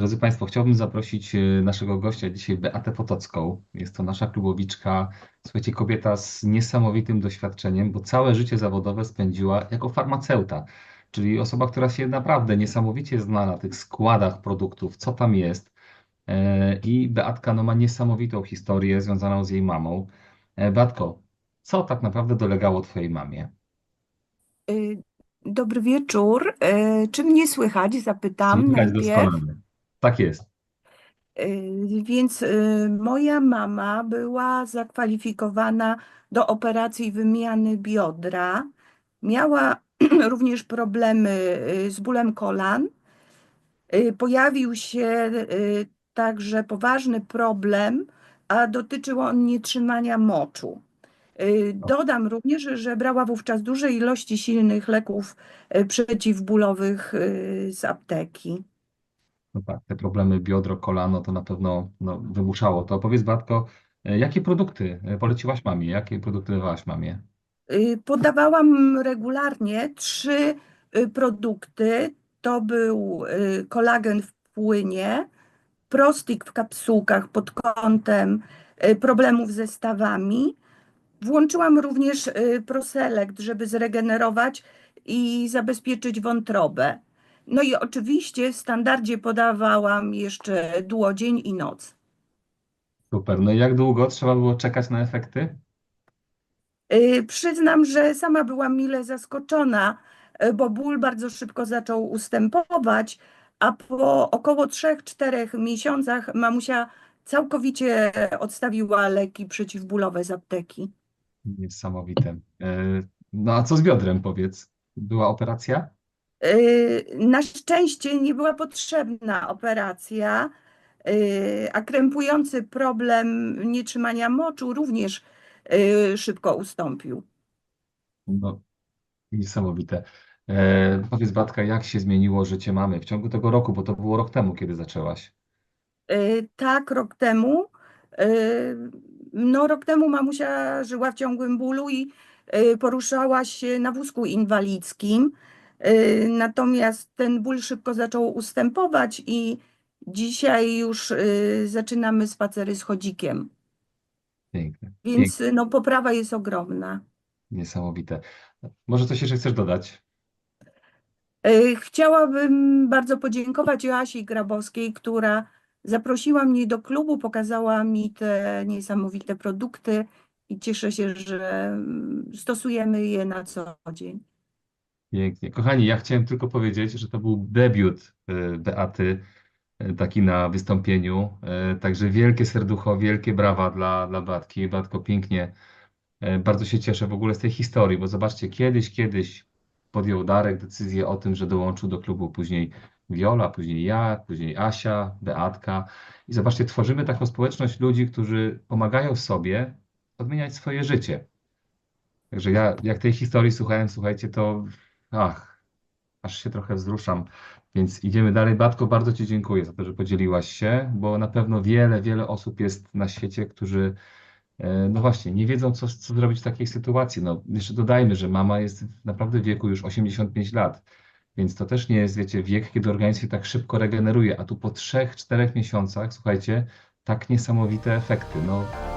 Drodzy Państwo, chciałbym zaprosić e, naszego gościa dzisiaj, Beatę Potocką. Jest to nasza klubowiczka, słuchajcie, kobieta z niesamowitym doświadczeniem, bo całe życie zawodowe spędziła jako farmaceuta, czyli osoba, która się naprawdę niesamowicie zna na tych składach produktów, co tam jest. E, I Beatka no, ma niesamowitą historię związaną z jej mamą. E, Beatko, co tak naprawdę dolegało Twojej mamie? Y, Dobry wieczór. Y, Czy mnie słychać? Zapytam Słychać najpierw. doskonale. Tak jest. Y, Więc y, moja mama była zakwalifikowana do operacji wymiany biodra. Miała również problemy y, z bólem kolan. Pojawił się także poważny problem, a dotyczył on nietrzymania moczu. Dodam również, że brała wówczas duże ilości silnych leków przeciwbólowych z apteki. No tak, te problemy biodro, kolano to na pewno no, wymuszało to. Powiedz, Batko, e, jakie produkty e, poleciłaś mamie? Jakie produkty dawałaś mamie? Y, Podawałam regularnie trzy y, produkty. To był y, kolagen w płynie, prostik w kapsułkach pod kątem problemów ze stawami. Włączyłam również proselekt, żeby zregenerować i zabezpieczyć wątrobę. No i oczywiście w standardzie podawałam jeszcze duo dzień i noc. Super. No i jak długo trzeba było czekać na efekty? Y, Przyznam, że sama byłam mile zaskoczona, y, bo ból bardzo szybko zaczął ustępować, a po około 3-4 miesiącach mamusia całkowicie odstawiła leki przeciwbólowe z apteki. Niesamowite. E, No a co z biodrem, powiedz? Była operacja? Y, Na szczęście nie była potrzebna operacja, y, a krępujący problem nietrzymania moczu również y, szybko ustąpił. No, niesamowite. E, Powiedz, Batka, jak się zmieniło życie mamy w ciągu tego roku, bo to było rok temu, kiedy zaczęłaś. Tak, rok temu. No, rok temu mamusia żyła w ciągłym bólu i poruszała się na wózku inwalidzkim. Y, Natomiast ten ból szybko zaczął ustępować i dzisiaj już y, zaczynamy spacery z chodzikiem. Piękne. Więc no, poprawa jest ogromna. Niesamowite. Może coś jeszcze chcesz dodać? Y, Chciałabym bardzo podziękować Joasi Grabowskiej, która zaprosiła mnie do klubu, pokazała mi te niesamowite produkty i cieszę się, że mm, stosujemy je na co dzień. Pięknie. Kochani, ja chciałem tylko powiedzieć, że to był debiut e, Beaty, e, taki na wystąpieniu. E, Także wielkie serducho, wielkie brawa dla, dla Beatki. Beatko, pięknie. Bardzo się cieszę w ogóle z tej historii, bo zobaczcie, kiedyś, kiedyś podjął Darek decyzję o tym, że dołączył do klubu później Wiola, później ja, później Asia, Beatka. I zobaczcie, tworzymy taką społeczność ludzi, którzy pomagają sobie odmieniać swoje życie. Także ja, jak tej historii słuchałem, słuchajcie, to ach, aż się trochę wzruszam. Więc idziemy dalej. Batko, bardzo Ci dziękuję za to, że podzieliłaś się, bo na pewno wiele, wiele osób jest na świecie, którzy e, no właśnie, nie wiedzą, co, co zrobić w takiej sytuacji. No, jeszcze dodajmy, że mama jest naprawdę w wieku już 85 lat, więc to też nie jest, wiecie, wiek, kiedy organizm się tak szybko regeneruje, a tu po 3-4 miesiącach, słuchajcie, tak niesamowite efekty. No,